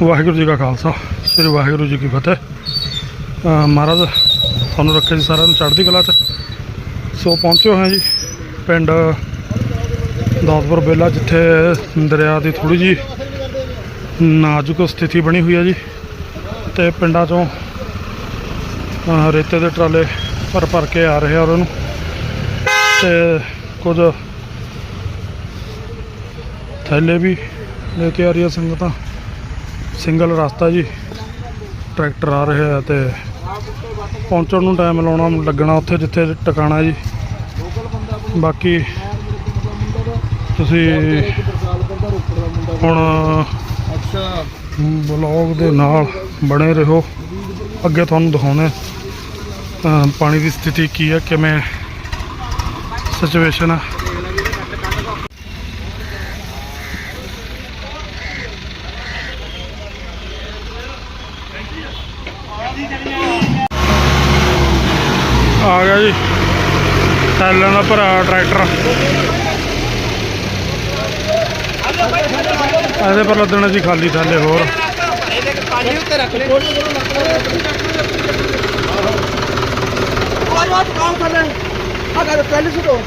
ਵਾਹਿਗੁਰੂ ਜੀ ਕਾ ਖਾਲਸਾ, ਸ੍ਰੀ ਵਾਹਿਗੁਰੂ ਜੀ ਕੀ ਫਤਿਹ। ਮਹਾਰਾਜ, ਤੁਹਾਨੂੰ ਰੱਖੇ ਜੀ ਸਾਰਿਆਂ ਨੂੰ ਚੜ੍ਹਦੀ ਕਲਾ 'ਚ। ਸੋ ਪਹੁੰਚੇ ਹੋਏ ਜੀ ਪਿੰਡ ਦਾਸਪੁਰ ਬੇਲਾ, ਜਿੱਥੇ ਦਰਿਆ ਦੀ ਥੋੜੀ ਜੀ ਨਾਜ਼ੁਕ ਸਥਿਤੀ ਬਣੀ ਹੋਈ ਹੈ ਜੀ। ਤੇ ਪਿੰਡਾਂ ਚੋਂ ਰੇਤੇ ਦੇ ਟਰਾਲੇ ਭਰ ਭਰ ਕੇ ਆ ਰਹੇ ਆ ਉਹਨਾਂ ਨੂੰ। ਤੇ ਕੁਝ ਥੈਲੇ ਵੀ ਲੈ ਕੇ ਆ ਰਹੀਆਂ ਸੰਗਤਾਂ। ਸਿੰਗਲ ਰਸਤਾ ਜੀ। ਟਰੈਕਟਰ ਆ ਰਹੇ ਆ ਤੇ ਪਹੁੰਚਣ ਨੂੰ ਟਾਈਮ ਲਾਉਣਾ ਲੱਗਣਾ ਉੱਥੇ ਜਿੱਥੇ ਟਿਕਾਣਾ ਜੀ। ਬਾਕੀ ਤੁਸੀਂ ਹੁਣ ਬਲੌਗ ਦੇ ਨਾਲ ਬਣੇ ਰਹੋ। ਅੱਗੇ ਤੁਹਾਨੂੰ ਦਿਖਾਉਣੇ ਪਾਣੀ ਦੀ ਸਥਿਤੀ ਕੀ ਹੈ ਕਿਵੇਂ ਸਿਚੁਏਸ਼ਨ ਹੈ ਆ ਗਿਆ ਜੀ ਥੈਲਾਂ ਦਾ ਭਰਾ ਟਰੈਕਟਰ। ਇਹਦੇ ਪਰ ਲੱਦਣਾ ਜੀ ਖਾਲੀ ਥੱਲੇ ਹੋਰ। ਪਾਣੀ ਉੱਤੇ ਰੱਖ ਲੈ ਆਜ ਆਜ ਕਾਉਂ ਥੱਲੇ ਆ ਕਰ ਪਹਿਲੇ ਸੁਣੋ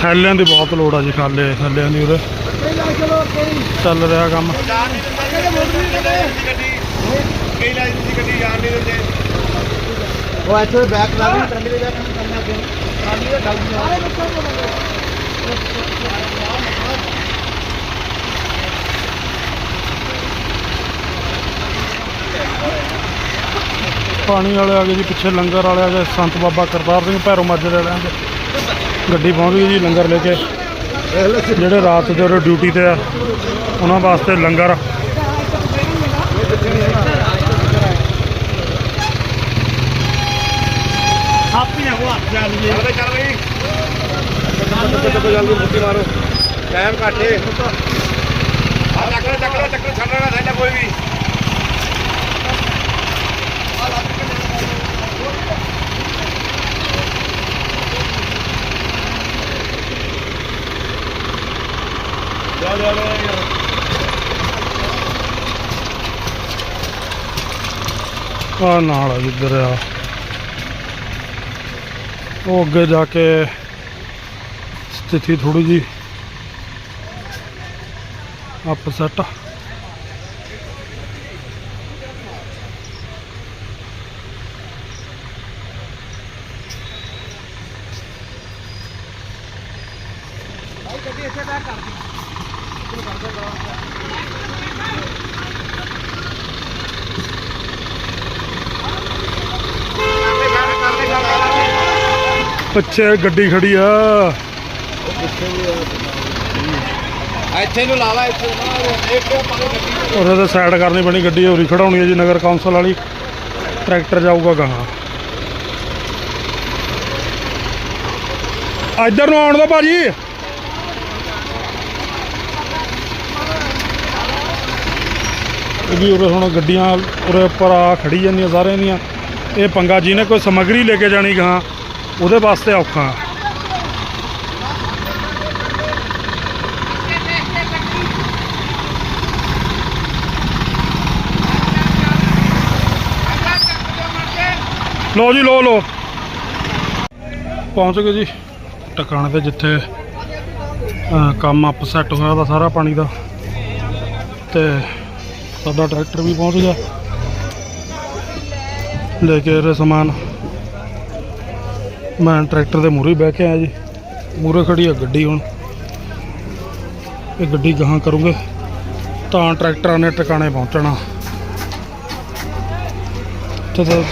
ਥੈਲਿਆਂ ਦੀ ਬਹੁਤ ਲੋੜ ਆ ਜੀ ਖਾਲੇ, ਥੱਲਿਆਂ ਦੀ ਉਰੇ। ਚੱਲ ਰਿਹਾ ਕੰਮ। ਕਈ ਲਾਈ ਤੁਸੀਂ ਗੱਡੀ ਜਾਣ ਨਹੀਂ ਦਿੰਦੇ। ਉਹ ਇੱਥੇ ਬੈਕ ਲਾ ਲਈ ਟਰੰਡੀ ਦੇ ਬੈਕ ਕਰਨਾ ਅੱਗੇ ਟਰਾਲੀ ਦਾ ਗੱਲ ਨਹੀਂ ਪਾਣੀ ਵਾਲੇ ਆ ਗਏ ਜੀ, ਪਿੱਛੇ ਲੰਗਰ ਵਾਲੇ ਆ ਗਏ, ਸੰਤ ਬਾਬਾ ਕਰਤਾਰ ਸਿੰਘ ਭੈਰੋ ਮਾਜਰੇ ਵਾਲਿਆਂ ਦੇ। ਗੱਡੀ ਪਹੁੰਚ ਗਈ ਜੀ ਲੰਗਰ ਲੈ ਕੇ। ਜਿਹੜੇ ਰਾਤ ਦੇ ਡਿਊਟੀ ਤੇ ਆ, ਉਹਨਾਂ ਵਾਸਤੇ ਲੰਗਰ ਆਪੀ ਨਾ ਹੁਆ ਚੱਲ ਜੀ ਚੱਲ ਚੱਲ ਬਈ ਚੱਲ ਜਲਦੀ ਮਾਰੋ ਟਾਈਮ ਘੱਟੇ ਆ ਚੱਕਰ ਚੱਕਰ ਚੱਕਰ ਛੱਡਣਾ ਨਹੀਂ ਕੋਈ ਵੀ ਜਾ ਜਾ ਜਾ ਆ ਨਾਲ ਜਿੱਧਰ ਆ ਉਹ ਅੱਗੇ ਜਾ ਕੇ ਸਥਿਤੀ ਥੋੜੀ ਜੀ ਅਪਸੈਟ ਗੱਡੀ ਇੱਥੇ ਬੈਕ ਕਰ ਦੀ ਪਿੱਛੇ ਗੱਡੀ ਖੜੀ ਆ। ਇੱਥੇ ਨੂੰ ਲਾ ਲਾ ਇੱਥੇ ਉਹਦੇ ਤੇ ਸਾਈਡ ਕਰਨੀ ਪੈਣੀ ਗੱਡੀ ਹੋਰੀ ਖੜਾਉਣੀ ਹੈ ਜੀ ਨਗਰ ਕੌਂਸਲ ਵਾਲੀ। ਟਰੈਕਟਰ ਜਾਊਗਾ ਗਾਹਾਂ। ਇੱਧਰ ਨੂੰ ਆਉਣ ਦਾ ਭਾਜੀ। ਇਹ ਵੀ ਉਰੇ ਹੁਣ ਗੱਡੀਆਂ ਉਰੇ ਉੱਪਰ ਆ ਖੜੀ ਜਾਂਦੀਆਂ ਸਾਰਿਆਂ ਦੀਆਂ। ਇਹ ਪੰਗਾ ਜੀ ਨੇ ਕੋਈ ਸਮੱਗਰੀ ਲੈ ਕੇ ਜਾਣੀ ਗਾਹਾਂ। ਉਹਦੇ ਵਾਸਤੇ ਔਖਾ। ਲੋ ਜੀ ਲੋ ਲੋ ਪਹੁੰਚ ਗਏ ਜੀ ਟਿਕਾਣੇ ਤੇ ਜਿੱਥੇ ਕੰਮ ਆਪ ਸੈੱਟ ਹੋਇਆ ਦਾ ਸਾਰਾ ਪਾਣੀ ਦਾ। ਤੇ ਸਾਡਾ ਟਰੈਕਟਰ ਵੀ ਪਹੁੰਚ ਗਿਆ। ਲੈ ਕੇ ਇਹ ਸਮਾਨ। ਮੈਂ ਟਰੈਕਟਰ ਦੇ ਮੂਹਰੇ ਬਹਿ ਕੇ ਆਇਆ ਜੀ। ਮੂਹਰੇ ਖੜੀ ਆ ਗੱਡੀ ਹੁਣ। ਇਹ ਗੱਡੀ ਗਾਹਾਂ ਕਰੂੰਗੇ। ਤਾਂ ਟਰੈਕਟਰਾਂ ਨੇ ਟਿਕਾਣੇ ਪਹੁੰਚਣਾ। ਤੇ ਤੇ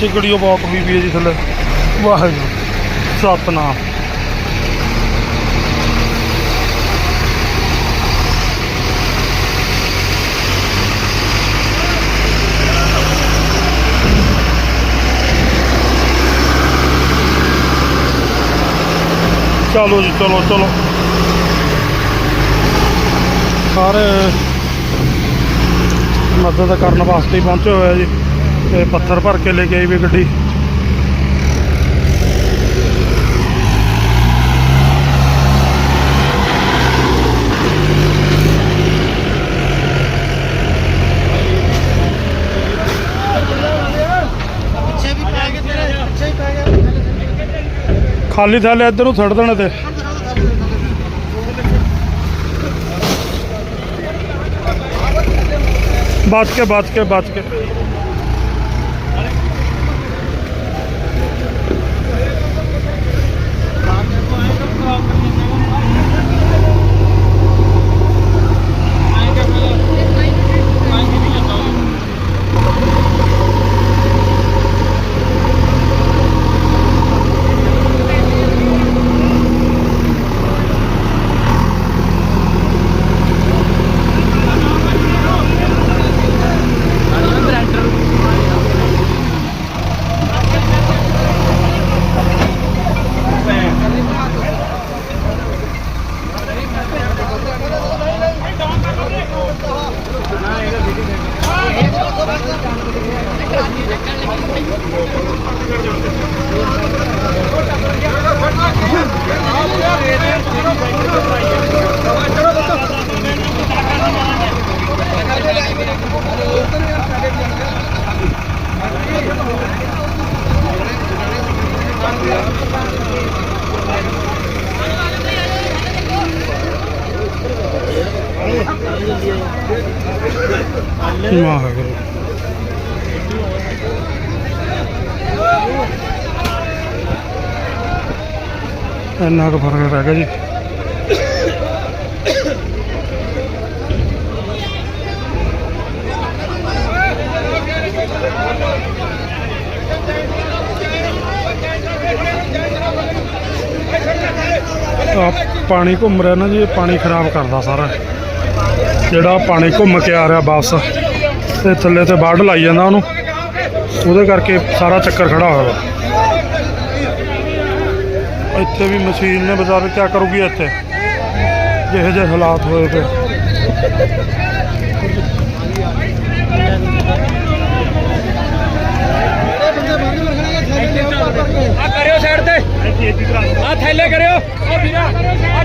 ਚਿਗੜੀਓ ਬਾਕ ਵੀ ਵੀ ਹੈ ਜੀ ਥੱਲੇ। ਵਾਹਿਗੁਰੂ। ਸਤਨਾਮ। ਚਲੋ ਜੀ, ਚਲੋ ਚਲੋ। ਸਾਰੇ ਮਦਦ ਕਰਨ ਵਾਸਤੇ ਪਹੁੰਚੇ ਹੋਏ ਆ ਜੀ। ਤੇ ਪੱਥਰ ਭਰ ਕੇ ਲੈ ਕੇ ਆਈ ਵੀ ਗੱਡੀ। ਖਾਲੀ ਥੈਲੇ ਇੱਧਰ ਨੂੰ ਛੱਡ ਦੇਣੇ ਤੇ। ਬਚ ਕੇ ਬਚ ਕੇ ਬਚ ਕੇ। ਵਾਹਿਗੁਰੂ ਇੰਨਾ ਕੁ ਫ਼ਰਕ ਰਹਿ ਗਿਆ ਜੀ। ਆਹ ਪਾਣੀ ਘੁੰਮ ਰਿਹਾ ਨਾ ਜੀ, ਇਹ ਪਾਣੀ ਖਰਾਬ ਕਰਦਾ ਸਾਰਾ। ਜਿਹੜਾ ਪਾਣੀ ਘੁੰਮ ਕੇ ਆ ਰਿਹਾ ਵਾਪਸ ਤੇ ਥੱਲੇ ਤੇ ਬਾਰਡ ਲਾਈ ਜਾਂਦਾ ਉਹਨੂੰ। ਉਹਦੇ ਕਰਕੇ ਸਾਰਾ ਚੱਕਰ ਖੜਾ ਹੋਇਆ ਇੱਥੇ ਵੀ ਮਸ਼ੀਨ ਨੇ ਬਾਜ਼ਾਰ ਕੀ ਕਰੂਗੀ ਇੱਥੇ? ਜਿਹੇ ਜਿਹੇ ਹਾਲਾਤ ਹੋਏ ਪਏ। ਆ ਕਰਿਓ ਸਾਈਡ ਤੇ। ਆ ਥੈਲੇ ਕਰਿਓ। ਆ ਵੀਰਾ। ਆ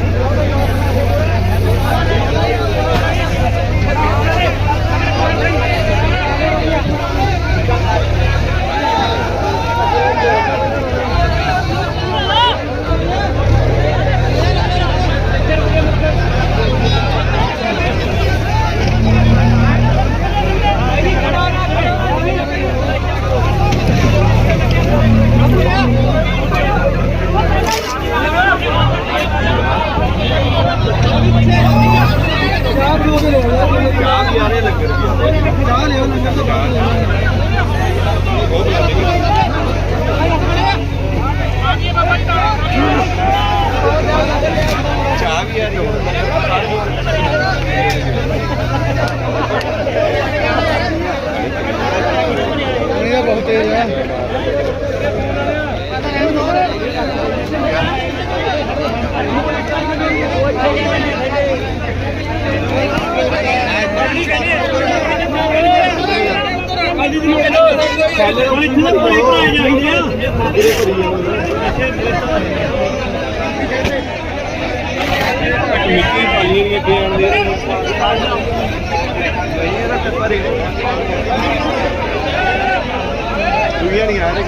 ਦੁਨੀਆ ਨਹੀਂ ਆ ਰਹੀ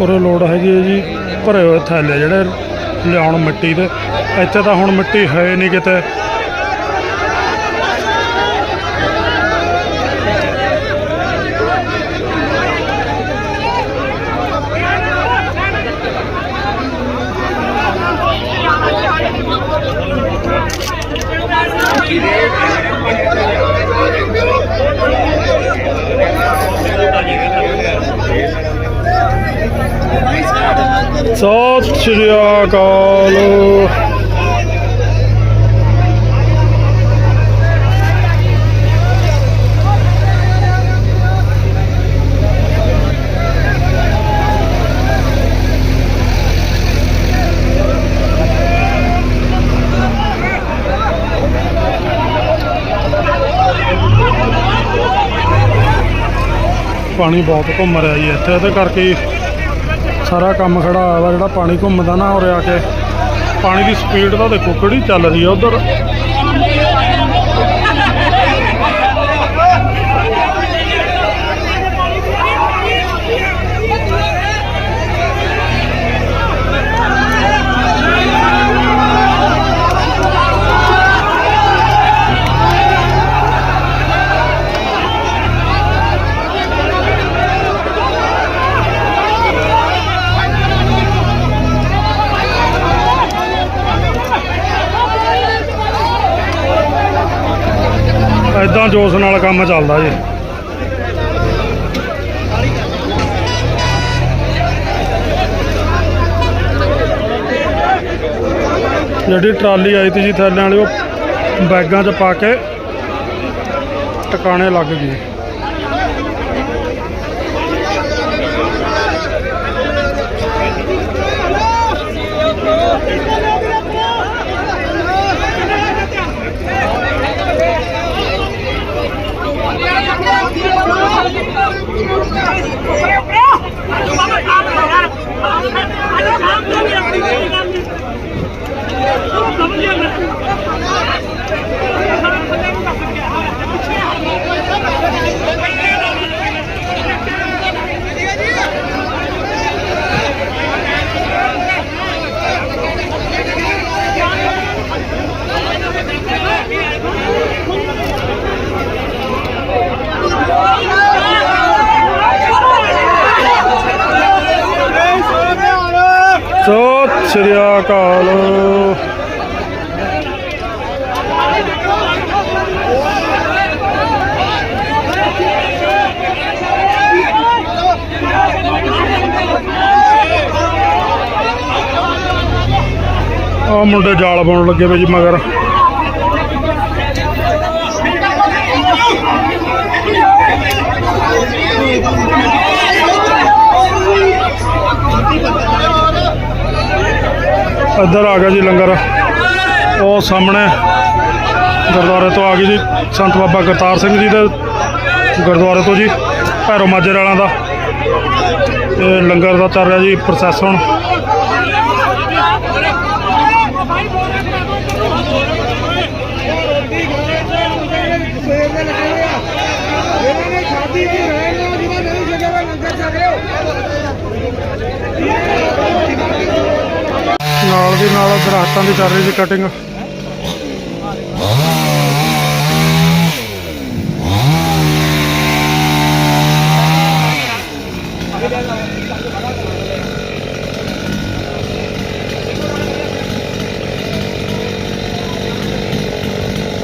ਉਰੇ ਲੋੜ ਹੈਗੀ ਹੈ ਜੀ, ਭਰੇ ਹੋਏ ਥੈਲੇ ਜਿਹੜੇ ਲਿਆਉਣ ਮਿੱਟੀ ਦੇ। ਇੱਥੇ ਤਾਂ ਹੁਣ ਮਿੱਟੀ ਹੈ ਨਹੀਂ ਕਿਤੇ ਸਤਿ ਸ਼੍ਰੀ ਅਕਾਲ ਪਾਣੀ ਬਹੁਤ ਘੁੰਮ ਰਿਹਾ ਜੀ ਇੱਥੇ ਇਹਦੇ ਕਰਕੇ ਸਾਰਾ ਕੰਮ ਖੜਾ ਹੋਇਆ ਵਾ, ਜਿਹੜਾ ਪਾਣੀ ਘੁੰਮਦਾ ਨਾ ਉਰੇ ਰਿਹਾ ਕੇ। ਪਾਣੀ ਦੀ ਸਪੀਡ ਤਾਂ ਦੇਖੋ ਕਿਹੜੀ ਚੱਲ ਰਹੀ ਆ ਉਧਰ। ਜੋਸ਼ ਨਾਲ ਕੰਮ ਚੱਲਦਾ ਜੀ। ਜਿਹੜੀ ਟਰਾਲੀ ਆਈ ਤੀ ਜੀ ਥੈਲਿਆਂ ਵਾਲੀ, ਉਹ ਬੈਗਾਂ 'ਚ ਪਾ ਕੇ ਟਿਕਾਣੇ ਲੱਗ ਗਈ। ਅਕਾਲ। ਆ ਮੁੰਡੇ ਜਾਲ ਪਾਉਣ ਲੱਗੇ ਵੇ ਜੀ ਮਗਰ। ਇੱਧਰ ਆ ਗਿਆ ਜੀ ਲੰਗਰ। ਉਹ ਸਾਹਮਣੇ ਗੁਰਦੁਆਰੇ ਤੋਂ ਆ ਗਈ ਜੀ ਸੰਤ ਬਾਬਾ ਕਰਤਾਰ ਸਿੰਘ ਜੀ ਦੇ ਗੁਰਦੁਆਰੇ ਤੋਂ ਜੀ, ਭੈਰੋ ਮਾਜਰ ਵਾਲਿਆਂ ਦਾ। ਇਹ ਲੰਗਰ ਦਾ ਚੱਲ ਰਿਹਾ ਜੀ ਪ੍ਰੋਸੈਸ ਹੁਣ ਇਹਨਾਂ ਨੇ ਸ਼ਾਦੀ ਦੀ ਰਹਿਣ ਨੂੰ ਜਿਹਨਾਂ ਨਹੀਂ ਜਗ੍ਹਾ ਵਾ ਲੰਗਰ ਛਕ ਰਹੇ ਨਾਲ ਦੀ ਨਾਲ ਦਰਖਤਾਂ ਦੀ ਚੱਲ ਰਹੀ ਸੀ ਕਟਿੰਗ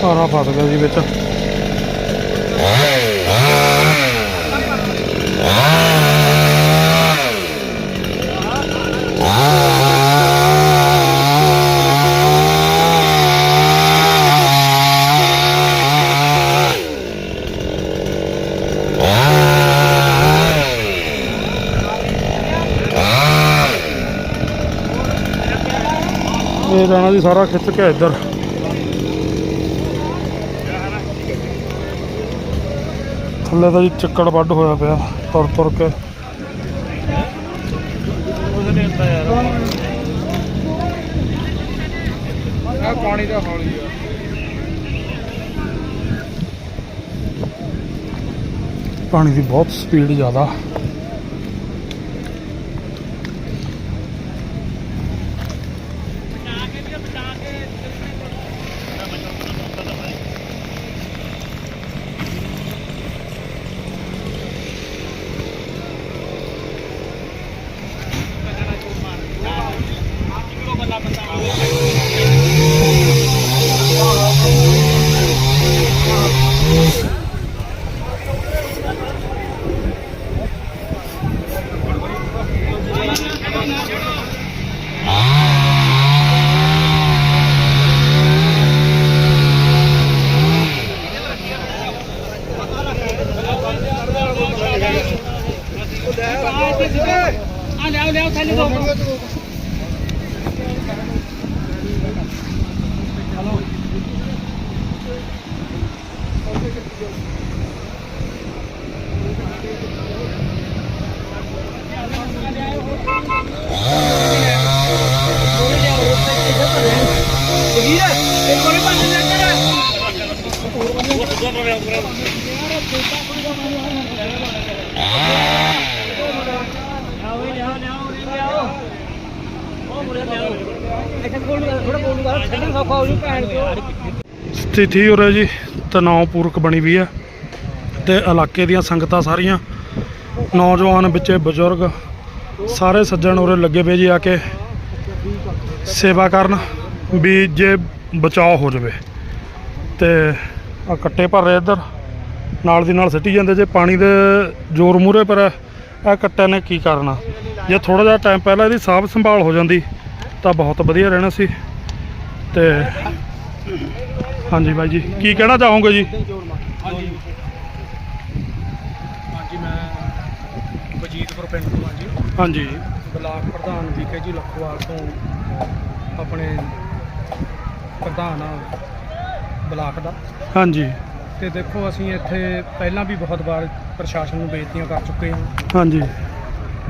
ਸਾਰਾ ਫਸ ਗਿਆ ਜੀ ਵਿੱਚ। ਜਾਣਾ ਜੀ ਸਾਰਾ ਖਿੱਚ ਕੇ ਇੱਧਰ। ਥੱਲੇ ਤਾਂ ਜੀ ਚੱਕੜ ਵੱਡ ਹੋਇਆ ਪਿਆ ਤੁਰ ਤੁਰ ਕੇ। ਪਾਣੀ ਦਾ ਹੌਲੀ ਆ। ਪਾਣੀ ਦੀ ਬਹੁਤ ਸਪੀਡ ਜ਼ਿਆਦਾ। Thank you. ਸਥਿਤੀ ਉਰੇ ਜੀ, ਤਣਾਅਪੂਰਕ ਬਣੀ ਵੀ ਹੈ ਤੇ ਇਲਾਕੇ ਦੀਆਂ ਸੰਗਤਾਂ ਸਾਰੀਆਂ, ਨੌਜਵਾਨ, ਬੱਚੇ, ਬਜ਼ੁਰਗ, ਸਾਰੇ ਸੱਜਣ ਉਰੇ ਲੱਗੇ ਪਏ ਜੀ ਆ ਕੇ ਸੇਵਾ ਕਰਨ ਵੀ ਜੇ ਬਚਾਓ ਹੋ ਜਾਵੇ ਤੇ ਆ ਕੱਟੇ ਭਰ ਰਹੇ ਇੱਧਰ। ਨਾਲ ਦੀ ਨਾਲ ਸਿੱਟੀ ਜਾਂਦੇ ਜੇ ਪਾਣੀ ਦੇ ਜ਼ੋਰ ਮੂਰੇ ਪਰ ਇਹ ਕੱਟਿਆਂ ਨੇ ਕੀ ਕਰਨਾ? ਜੇ ਥੋੜਾ ਜਿਹਾ ਟਾਈਮ ਪਹਿਲਾਂ ਇਹਦੀ ਸਾਂਭ ਸੰਭਾਲ ਹੋ ਜਾਂਦੀ ਤਾਂ ਬਹੁਤ ਵਧੀਆ ਰਹਿਣਾ ਸੀ। ਤੇ ਹਾਂਜੀ ਬਾਈ ਜੀ ਕੀ ਕਹਿਣਾ ਚਾਹੋਗੇ ਜੀ? ਹਾਂਜੀ। ਹਾਂਜੀ ਮੈਂ ਬਜੀਤਪੁਰ ਪਿੰਡ ਤੋਂ ਹਾਂ ਜੀ। ਹਾਂਜੀ। ਬਲਾਕ ਪ੍ਰਧਾਨ ਵੀਕੇ ਜੀ ਲਖਵਾਲ ਤੋਂ ਆਪਣੇ ਪ੍ਰਧਾਨ ਆ। ਬਲਾਕ ਦਾ। ਹਾਂਜੀ। ਤੇ ਦੇਖੋ ਅਸੀਂ ਇੱਥੇ ਪਹਿਲਾਂ ਵੀ ਬਹੁਤ ਵਾਰ ਪ੍ਰਸ਼ਾਸਨ ਨੂੰ ਬੇਨਤੀਆਂ ਕਰ ਚੁੱਕੇ ਹਾਂ। ਹਾਂਜੀ।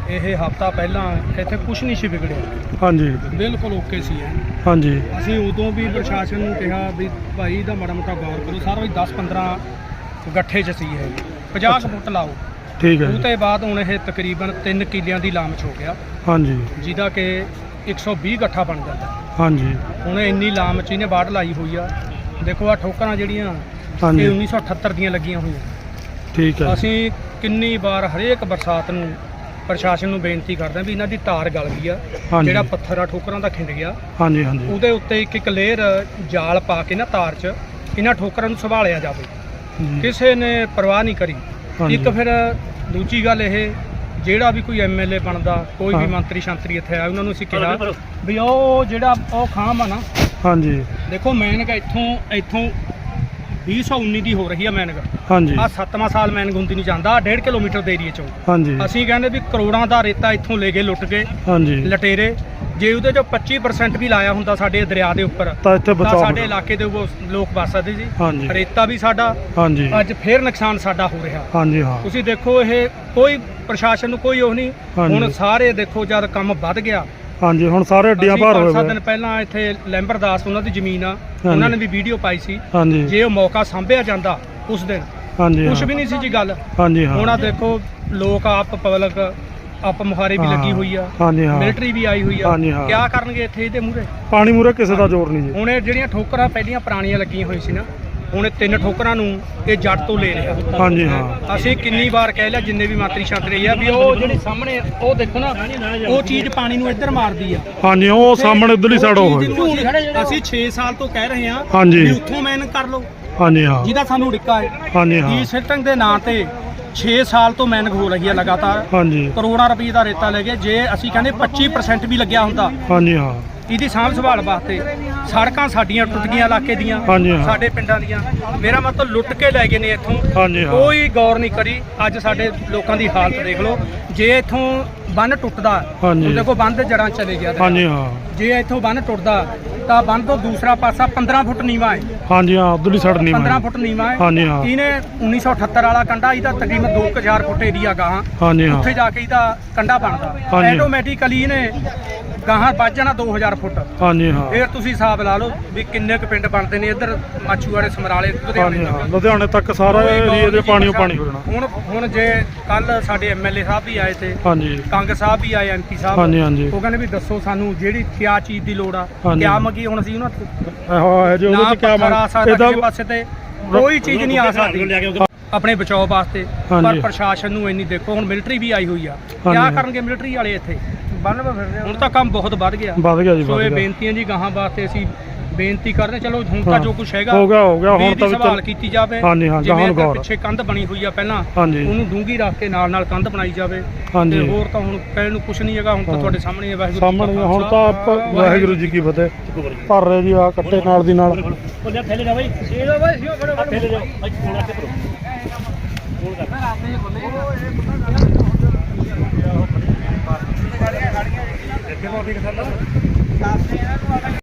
ਇਹ ਹਫਤਾ ਪਹਿਲਾਂ ਇੱਥੇ ਕੁਝ ਨਹੀਂ ਸੀ ਵਿਗੜਿਆ। ਹਾਂਜੀ। ਬਿਲਕੁਲ ਓਕੇ ਸੀ ਇਹ। ਹਾਂਜੀ। ਅਸੀਂ ਉਦੋਂ ਵੀ ਪ੍ਰਸ਼ਾਸਨ ਨੂੰ ਕਿਹਾ ਵੀ ਭਾਈ ਇਹਦਾ ਮਾੜਾ ਮੋਟਾ ਗੌਰ ਕਰੋ ਸਾਰਾ ਵੀ 10 15 ਗੱਠੇ ਚ ਸੀ ਇਹ। 50 ਕੁ ਫੁੱਟ ਲਾਓ। ਠੀਕ ਹੈ ਉਹ ਜੀ। ਤੋਂ ਬਾਅਦ ਹੁਣ ਇਹ ਤਕਰੀਬਨ 3 ਕਿੱਲਿਆਂ ਦੀ ਲਾਮਚ ਹੋ ਗਿਆ। ਹਾਂਜੀ। ਜਿਹਦਾ ਕਿ 120 ਗੱਠਾ ਬਣ ਜਾਂਦਾ। ਹਾਂਜੀ। ਹੁਣ ਇੰਨੀ ਲਾਮਚ ਇਹਨੇ ਬਾੜ ਲਾਈ ਹੋਈ ਆ। ਦੇਖੋ ਆ ਠੋਕਰਾਂ ਜਿਹੜੀਆਂ ਹਾਂਜੀ ਇਹ 1978 ਦੀਆਂ ਲੱਗੀਆਂ ਹੋਈਆਂ ਠੀਕ ਹੈ। ਅਸੀਂ ਕਿੰਨੀ ਵਾਰ ਹਰੇਕ ਬਰਸਾਤ ਨੂੰ ਪ੍ਰਸ਼ਾਸਨ ਨੂੰ ਬੇਨਤੀ ਕਰਦੇ ਹਾਂ ਵੀ ਇਹਨਾਂ ਦੀ ਤਾਰ ਗਲ ਗਈ ਆ ਹਾਂਜੀ। ਜਿਹੜਾ ਪੱਥਰ ਆ ਠੋਕਰਾਂ ਦਾ ਖਿੰਡ ਗਿਆ ਹਾਂਜੀ ਹਾਂਜੀ ਉਹਦੇ ਉੱਤੇ ਇੱਕ ਇੱਕ ਲੇਅਰ ਜਾਲ ਪਾ ਕੇ ਨਾ ਤਾਰ 'ਚ ਇਹਨਾਂ ਠੋਕਰਾਂ ਨੂੰ ਸੰਭਾਲਿਆ ਜਾਵੇ। ਕਿਸੇ ਨੇ ਪਰਵਾਹ ਨਹੀਂ ਕਰੀ ਹਾਂਜੀ। ਇੱਕ ਫਿਰ ਦੂਜੀ ਗੱਲ ਇਹ ਜਿਹੜਾ ਵੀ ਕੋਈ ਐਮਐਲਏ ਬਣਦਾ ਕੋਈ ਵੀ ਹਾਂ। ਮੰਤਰੀ ਸ਼ੰਤਰੀ ਇੱਥੇ ਆਇਆ ਉਹਨਾਂ ਨੂੰ ਅਸੀਂ ਕਿਹਾ ਵੀ ਉਹ ਜਿਹੜਾ ਉਹ ਖਾਮ ਆ ਨਾ ਹਾਂਜੀ। ਦੇਖੋ ਮੈਨਗ ਇੱਥੋਂ ਇੱਥੋਂ 2019 ਦੀ ਹੋ ਰਹੀ ਆ ਮੈਨਗ ਹਾਂਜੀ। ਆ ਸੱਤਵਾਂ ਸਾਲ ਮੈਨਗ ਹੁੰਦੀ ਨਹੀਂ ਜਾਂਦਾ 1.5 ਕਿਲੋਮੀਟਰ ਦੇ ਏਰੀਏ ਚੋਂ। ਹਾਂਜੀ। ਅਸੀਂ ਕਹਿੰਦੇ ਵੀ ਕਰੋੜਾਂ ਦਾ ਰੇਤਾ ਇੱਥੋਂ ਲੈ ਕੇ ਲੁੱਟ ਕੇ ਹਾਂਜੀ। ਲਟੇਰੇ। ਜੇ ਉਹਦੇ ਚੋਂ 25% ਵੀ ਲਾਇਆ ਹੁੰਦਾ ਸਾਡੇ ਦਰਿਆ ਦੇ ਉੱਪਰ ਤਾਂ ਇੱਥੇ ਬਚਾਓ ਸਾਡੇ ਇਲਾਕੇ ਦੇ ਉਹ ਲੋਕ ਵੱਸ ਸਕਦੇ ਸੀ। ਰੇਤਾ ਵੀ ਸਾਡਾ ਹਾਂਜੀ। ਅੱਜ ਫੇਰ ਨੁਕਸਾਨ ਸਾਡਾ ਹੋ ਰਿਹਾ। ਹਾਂਜੀ ਹਾਂ। ਤੁਸੀਂ ਦੇਖੋ ਇਹ ਕੋਈ ਪ੍ਰਸ਼ਾਸਨ ਨੂੰ ਕੋਈ ਉਹ ਨਹੀਂ। ਹੁਣ ਸਾਰੇ ਦੇਖੋ ਜਦ ਕੰਮ ਵੱਧ ਗਿਆ ਹਾਂਜੀ ਹੁਣ ਸਾਰੇ ਅੱਡੀਆਂ ਭਾਰ ਹੋਏ ਹੋਏ ਦਿਨ ਪਹਿਲਾਂ ਇੱਥੇ ਲੈਂਬਰਦਾਸ ਉਹਨਾਂ ਦੀ ਜ਼ਮੀਨ ਆ ਉਹਨਾਂ ਨੇ ਵੀ ਵੀਡੀਓ ਪਾਈ ਸੀ। ਹਾਂਜੀ। ਜੇ ਉਹ ਮੌਕਾ ਸਾਂਭਿਆ ਜਾਂਦਾ ਉਸ ਦਿਨ ਹਾਂਜੀ ਕੁਝ। ਵੀ ਨਹੀਂ ਸੀ ਜੀ ਗੱਲ। ਹਾਂਜੀ ਹਾਂ। ਹੁਣ ਆ ਦੇਖੋ ਲੋਕ ਆਪ ਪਬਲਿਕ ਆਪ ਮੁਹਾਰੇ ਵੀ। ਲੱਗੀ ਹੋਈ ਆ। ਹਾਂਜੀ ਹਾਂ। ਮਿਲਟਰੀ ਵੀ ਆਈ ਹੋਈ ਆ। ਹਾਂਜੀ, ਹਾਂ। ਕਿਆ ਕਰਨਗੇ ਇੱਥੇ ਇਹਦੇ ਮੂਹਰੇ? ਪਾਣੀ ਮੂਰੇ ਕਿਸੇ ਦਾ ਜ਼ੋਰ ਨਹੀਂ ਜੀ। ਹੁਣ ਇਹ ਜਿਹੜੀਆਂ ਠੋਕਰਾਂ ਪਹਿਲੀਆਂ ਪੁਰਾਣੀਆਂ ਲੱਗੀਆਂ ਹੋਈ ਸੀ ਨਾ ਹੁਣ ਇਹ ਤਿੰਨ ਠੋਕਰਾਂ ਨੂੰ ਇਹ ਜੱਟ ਤੋਂ ਲੈ ਰਿਹਾ ਹਾਂਜੀ ਹਾਂ। ਅਸੀਂ ਕਿੰਨੀ ਵਾਰ ਕਹਿ ਲਿਆ ਜਿੰਨੇ ਵੀ ਮੰਤਰੀ ਸ਼ੰਤਰੀ ਆ ਵੀ ਉਹ ਜਿਹੜੀ ਸਾਹਮਣੇ ਉਹ ਦੇਖੋ ਨਾ ਉਹ ਚੀਜ਼ ਪਾਣੀ ਨੂੰ ਇੱਧਰ ਮਾਰਦੀ ਆ। ਹਾਂਜੀ ਉਹ ਸਾਹਮਣੇ ਉਧਰਲੀ ਸਾਈਡ ਉਹ ਅਸੀਂ- ਅਸੀਂ 6 ਸਾਲ ਤੋਂ ਕਹਿ ਰਹੇ ਹਾਂਜੀ। ਵੀ ਉੱਥੋਂ ਮੈਨ ਕਰ ਲਓ। ਹਾਂਜੀ ਹਾਂ। ਜਿਹਦਾ ਸਾਨੂੰ ਡਿੱਕਾ ਹੈ। ਹਾਂਜੀ ਹਾਂ। ਈ ਸਿਟਿੰਗ ਦੇ ਨਾਂ ਤੇ 6 ਸਾਲ ਤੋਂ ਮੈਨਗ ਹੋ ਰਹੀ ਹੈ ਲਗਾਤਾਰ। ਹਾਂਜੀ। ਕਰੋੜਾਂ ਰੁਪਏ ਦਾ ਰੇਤਾ ਲੈ ਗਏ ਜੇ ਅਸੀਂ ਕਹਿੰਦੇ 25% ਵੀ ਲੱਗਿਆ ਹੁੰਦਾ ਹਾਂਜੀ ਹਾਂ। ਇਹਦੀ ਸਾਂਭ ਸੰਭਾਲ ਵਾਸਤੇ ਸੜਕਾਂ ਸਾਡੀਆਂ ਟੁੱਟ ਗਈਆਂ ਇਲਾਕੇ ਦੀਆਂ ਹਾਂਜੀ, ਹਾਂ। ਸਾਡੇ ਪਿੰਡਾਂ ਦੀਆਂ। ਮੇਰਾ ਮਤਲਬ ਲੁੱਟ ਕੇ ਲੈ ਗਏ ਨੇ ਇੱਥੋਂ। ਹਾਂਜੀ ਹਾਂ। ਕੋਈ ਗੌਰ ਨਹੀਂ ਕਰੀ। ਅੱਜ ਸਾਡੇ ਲੋਕਾਂ ਦੀ ਹਾਲਤ ਦੇਖ ਲਓ। ਜੇ ਇੱਥੋਂ ਬੰਨ ਟੁੱਟਦਾ ਹਾਂਜੀ। ਹੁਣ ਦੇਖੋ ਬੰਨ ਦੇ ਜੜਾਂ ਚਲੇ ਗਿਆ ਦੇਖੋ। ਹਾਂਜੀ ਹਾਂ। ਜੇ ਇੱਥੋਂ ਬੰਨ ਟੁੱਟਦਾ ਤਾਂ ਬੰਨ ਤੋਂ ਦੂਸਰਾ ਪਾਸਾ 15 ਫੁੱਟ ਨੀਵਾ ਹੈ। ਹਾਂਜੀ ਹਾਂ ਉਧਰਲੀ ਸਾਈਡ ਨਹੀਂ 15 ਫੁੱਟ ਨੀਵਾ ਹੈ। ਹਾਂਜੀ, ਹਾਂ। ਇਹਨੇ 1978 ਵਾਲਾ ਕੰਡਾ ਇਹਦਾ ਤਕਰੀਬਨ 2000 ਫੁੱਟ ਏਰੀਆ ਗਾਹਾਂ ਹਾਂਜੀ ਹਾਂ। ਉੱਥੇ ਜਾ ਕੇ ਇਹਦਾ ਕੰਡਾ ਬਣਦਾ। ਹਾਂਜੀ। ਆਟੋਮੈਟਿਕਲੀ ਇਹਨੇ ਗਾਹਾਂ ਵੱਜ ਜਾਣਾ 2000 ਫੁੱਟ। ਹਾਂਜੀ ਹਾਂ। ਫਿਰ ਤੁਸੀਂ ਹਿਸਾਬ ਲਾ ਲਓ ਵੀ ਕਿੰਨੇ ਕੁ ਪਿੰਡ ਬਣਦੇ ਨੇ ਇੱਧਰ ਮਾਛੂਵਾੜੇ ਸਮਰਾਲੇ ਲੁਧਿਆਣੇ ਹਾਂਜੀ ਹਾਂ। ਤੱਕ। ਲੁਧਿਆਣੇ ਤੱਕ ਸਾਰਾ ਏਰੀਆ ਦੇ ਪਾਣੀ ਹੋ ਜਾਣਾ ਹੁਣ ਹੁਣ ਜੇ ਕੱਲ ਸਾਡੇ ਐਮਐਲਏ ਸਾਹਿਬ ਵੀ ਆਏ ਤੇ ਹਾਂਜੀ। ਕੰਗ ਸਾਹਿਬ ਵੀ ਆਏ ਐਮਪੀ ਸਾਹਿਬ। ਹਾਂਜੀ, ਹਾਂਜੀ। ਉਹ ਕਹਿੰਦੇ ਵੀ ਦੱਸੋ ਸਾਨੂੰ ਜਿਹੜੀ ਕਿਆ ਚੀਜ਼ ਦੀ ਲੋੜ ਆ। ਹਾਂਜੀ। ਕਿਆ ਮੰਗੀ ਹੁਣ ਅਸੀਂ ਉਹਨਾਂ ਤੋਂ? ਇਹੋ ਹੈ ਜੀ ਨਾ ਉਹਦੇ ਚ ਕਿਆ ਪੱਥਰ ਆ ਮੰਗ ਸਕਦਾ ਇਹਦਾ ਕਿਸੇ ਪਾਸੇ ਤੇ। ਕੋਈ ਚੀਜ਼ ਨਹੀਂ ਆ ਸਕਦੀ। ਆਪਣੇ ਬਚਾਓ ਵਾਸਤੇ। ਪਰ ਹਾਂਜੀ। ਪ੍ਰਸ਼ਾਸਨ ਨੂੰ ਇੰਨੀ ਦੇਖੋ ਹੁਣ ਮਿਲਟਰੀ ਵੀ ਆਈ ਹੋਈ ਆ। ਹਾਂਜੀ। ਕਿਆ ਕਰਨਗੇ ਮਿਲਟਰੀ ਵਾਲੇ ਇੱਥੇ? ਬੰਨ ਹੁਣ ਤਾਂ ਕੰਮ ਬਹੁਤ ਵੱਧ ਗਿਆ। ਵੱਧ ਗਿਆ ਜੀ ਸੋ ਵੱਧ ਇਹ ਗਿਆ। ਬੇਨਤੀਆਂ ਜੀ ਗਾਹਾਂ ਵਾਸਤੇ ਅਸੀਂ ਬੇਨਤੀ ਕਰਦੇ ਚਲੋ ਹੁਣ ਤਾਂ ਹਾਂ। ਜੋ ਕੁਝ ਹੈਗਾ ਹੋ ਗਿਆ, ਹੋ ਗਿਆ, ਹੁਣ ਤਾਂ ਵੀ ਚੱਲ- ਕੀਤੀ ਜਾਵੇ। ਹਾਂਜੀ, ਹਾਂ, ਜਿਵੇਂ ਗਾਹਾਂ ਅੱਗੇ ਗੌਰ। ਪਿੱਛੇ ਕੰਧ ਬਣੀ ਹੋਈ ਆ ਪਹਿਲਾਂ ਹਾਂਜੀ। ਉਹਨੂੰ ਡੂੰਗੀ ਰੱਖ ਕੇ ਨਾਲ ਨਾਲ ਕੰਧ ਬਣਾਈ ਜਾਵੇ। ਹਾਂਜੀ। ਤੇ ਹੋਰ ਤਾਂ ਹੁਣ ਕਹਿਣ ਨੂੰ ਕੁਝ ਨਹੀਂ ਹੈਗਾ। ਹੁਣ ਤਾਂ ਹਾਂ। ਤੁਹਾਡੇ ਸਾਹਮਣੇ ਹੈ। ਵਾਹਿਗੁਰੂ ਜੀ ਕਾ ਸਾਹਮਣੇ ਹੁਣ ਤਾਂ ਖਾਲਸਾ, ਆਪਾਂ ਵਾਹਿਗੁਰੂ ਜੀ ਕੀ ਫਤਿਹ। ਭਰ ਰਹੇ ਜੀ ਆ ਕੱਟੇ ਨਾਲ ਦੀ ਨਾਲ। ਥੈਲੇ ਜਾ ਬਾਈ। ਛੇਲੋ ਬਾਈ ਛੇਲੋ ਫੜੋ ਥੈਲੇ ਜਾ। ਫੋਨ ਰੱਖ ਕੇ ਕਿਹੋ ਵੀ ਕਿਸਾਨ ਦਾ